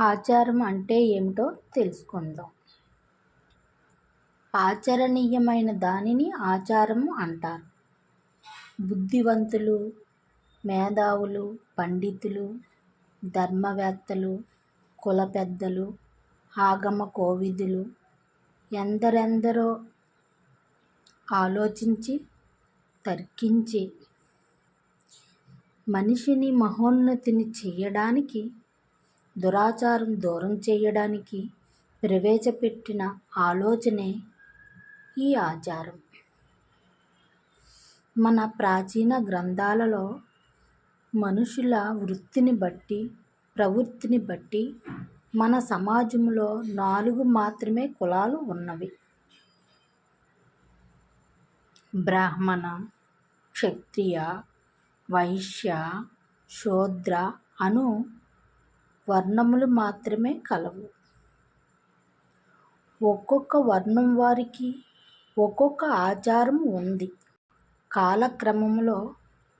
ఆచారం అంటే ఏమిటో తెలుసుకుందాం. ఆచరణీయమైన దానిని ఆచారం అంటారు. బుద్ధివంతులు మేధావులు పండితులు ధర్మవేత్తలు కుల పెద్దలు ఆగమ కోవిదులు ఎందరెందరో ఆలోచించి తర్కించి మనిషిని మహోన్నతిని చేయడానికి దురాచారం దూరం చేయడానికి ప్రవేశపెట్టిన ఆలోచనే ఈ ఆచారం. మన ప్రాచీన గ్రంథాలలో మనుషుల వృత్తిని బట్టి ప్రవృత్తిని బట్టి మన సమాజంలో నాలుగు మాత్రమే కులాలు ఉన్నవి. బ్రాహ్మణ క్షత్రియ వైశ్య శూద్ర అను వర్ణములు మాత్రమే కలవు. ఒక్కొక్క వర్ణం వారికి ఒక్కొక్క ఆచారం ఉంది. కాలక్రమంలో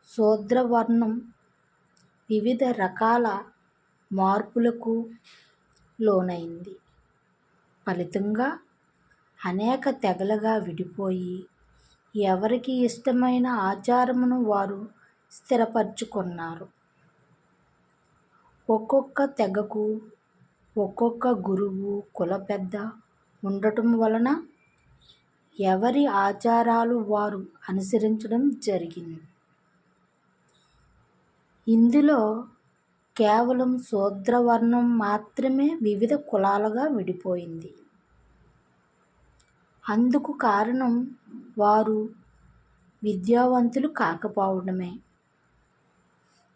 శూద్రవర్ణం వివిధ రకాల మార్పులకు లోనైంది. ఫలితంగా అనేక తెగలుగా విడిపోయి ఎవరికి ఇష్టమైన ఆచారమును వారు స్థిరపరచుకున్నారు. ఒక్కొక్క తెగకు ఒక్కొక్క గురువు కుల పెద్ద ఉండటం వలన ఎవరి ఆచారాలు వారు అనుసరించడం జరిగింది. ఇందులో కేవలం శూద్రవర్ణం మాత్రమే వివిధ కులాలుగా విడిపోయింది. అందుకు కారణం వారు విద్యావంతులు కాకపోవడమే.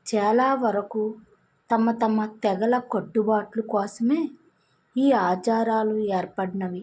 చాలా వరకు తమ తమ తెగల కట్టుబాట్లు కోసమే ఈ ఆచారాలు ఏర్పడినవి.